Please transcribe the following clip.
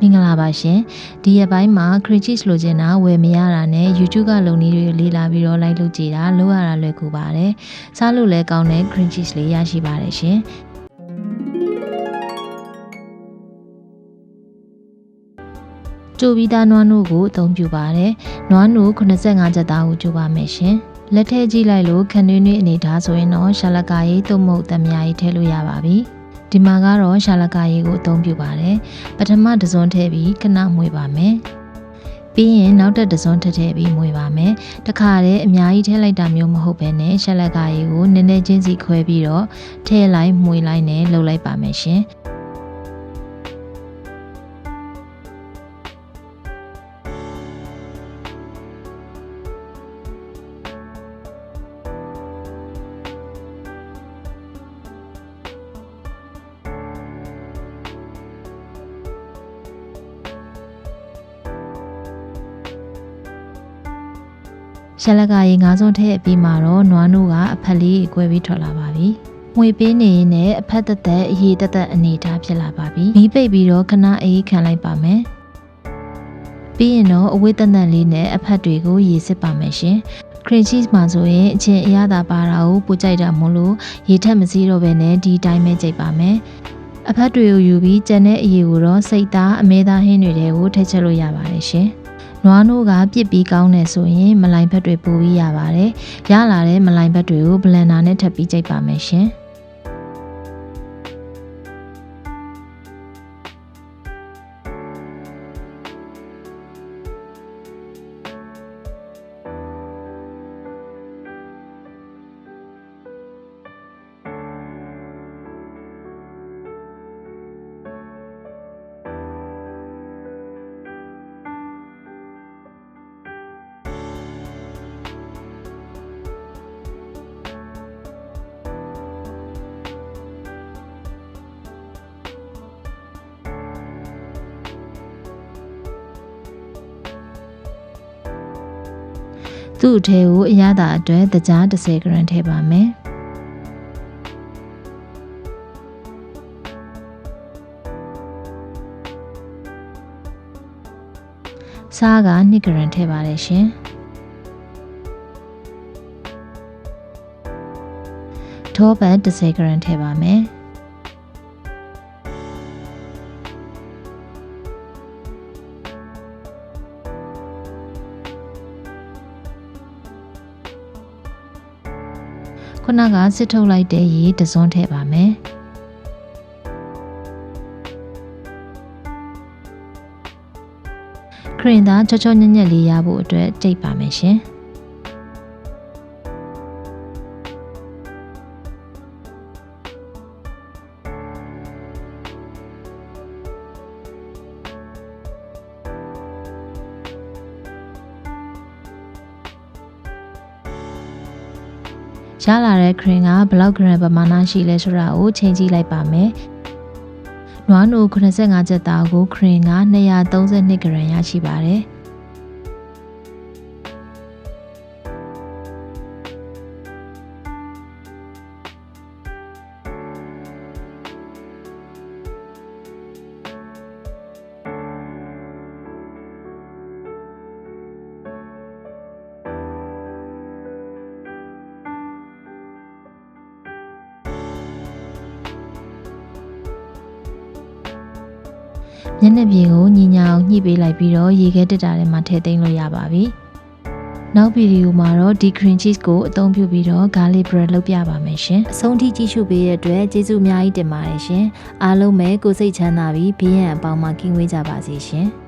မင်္ဂလာပါရှင်ဒီရက်ပိုင်းမှာ cream cheese လိုချင်တာဝယ်မရတာနဲ့ YouTube ကလုံနည်းတွေလေးလာပြီးတော့ like လုပ်ကြည့်တာလိုရတာလွယ်ကူပါတယ်စားလို့လည်းကောင်းတဲ့ cream cheese လေးရရှိပါတယ်ရှင်ကြိုပြီးသားနွားနို့ကိုအသုံးပြုပါတယ်နွားနို့85ကျပ်သားကိုကြိုပါမယ်ရှင်လက်ထဲကြည့်လိုက်လို့ခန်းတွင်းတွင်းအနေထားဆိုရင်တော့ရှာလကာရေးသုံးမုတ်တမယာရေးထည့်လို့ရပါပြီ ဒီမှာကတော့ရှာလကာရေးကိုအသုံးပြုပါတယ်ပထမတစ်စုံထည့်ပြီးခဏမွေပါမယ်ပြီးရင်နောက်တစ်တစ်စုံထည့်ထည့်ပြီးမွေပါမယ်တခါတည်းအများကြီးထည့်လိုက်တာမျိုးမဟုတ်ဘဲနဲ့ရှာလကာရေးကိုနည်းနည်းချင်းစီခွဲပြီးတော့ထည့်လိုက်မွေလိုက်နဲ့လှုပ်လိုက်ပါမယ်ရှင် ရှလကာရေငါးစုံထည့်အပြီးမှာတော့နွားနို့ကအဖက်လေးကွဲပြီးထွက်လာပါပြီ။ငွေပေးနေရင်လည်းအဖက်သက်သက်အရေးသက်သက်အနေထားဖြစ်လာပါပြီ။မီးပိတ်ပြီးတော့ခဏအေးခံလိုက်ပါမယ်။ပြီးရင်တော့အဝိတန်တန်လေးနဲ့အဖက်တွေကိုရေစစ်ပါမယ်ရှင်။ cream cheese မှာဆိုရင်အချင်းအရသာပါတာကိုပူကြိုက်တာမို့လို့ရေထက်မစည်းတော့ဘဲနဲ့ဒီတိုင်းပဲကြိတ်ပါမယ်။အဖက်တွေကိုယူပြီးကြံတဲ့အရေကိုတော့စိတ်သားအမဲသားဟင်းတွေထဲကိုထည့်ချက်လို့ရပါတယ်ရှင်။ နွားနို့ကပြစ်ပြီးကောင်းတယ်ဆိုရင်မလိုင်ဘက်တွေပို့ပြီးရပါတယ်။ရလာတဲ့မလိုင်ဘက်တွေကိုဘလန်ဒါနဲ့ထပ်ပြီးကြိတ်ပါမယ်ရှင်။ သူ့အထဲကိုအရသာအတွက်တကြား30ဂရမ်ထည့်ပါမယ်။စားက2ဂရမ်ထည့်ပါတယ်ရှင်။ထောပတ်30ဂရမ်ထည့်ပါမယ်။။ ခုနကစစ်ထုတ်လိုက်တဲ့ရေတစ်စွန်းထည့်ပါမယ်။ခရင်သားချောချောညက်ညက်လေးရဖို့အတွက်ကြိတ်ပါမယ်ရှင်။ ရလာတဲ့ခရင်ကဘလောက်ဂရမ်ပမာဏရှိလဲဆိုတာကိုချိန်ကြည့်လိုက်ပါမယ်။နွားနို85ကျပ်သားကိုခရင်က232ဂရမ်ရရှိပါတယ်။ မျက်နှာပြင်ကိုညီညာအောင်ညှိပေးလိုက်ပြီးတော့ရေခဲတက်တာထဲမှာထည့်သိမ်းလို့ရပါပြီ။နောက်ဗီဒီယိုမှာတော့ဒီ cream cheese ကိုအသုံးပြုပြီးတော့ garlic bread လုပ်ပြပါမယ်ရှင်။အဆုံးထိကြည့်ရှုပေးတဲ့အတွက်ကျေးဇူးအများကြီးတင်ပါတယ်ရှင်။အားလုံးပဲကိုယ်စိတ်ချမ်းသာပြီးဘေးရန်အပေါင်းမှာကင်းဝေးကြပါစေရှင်။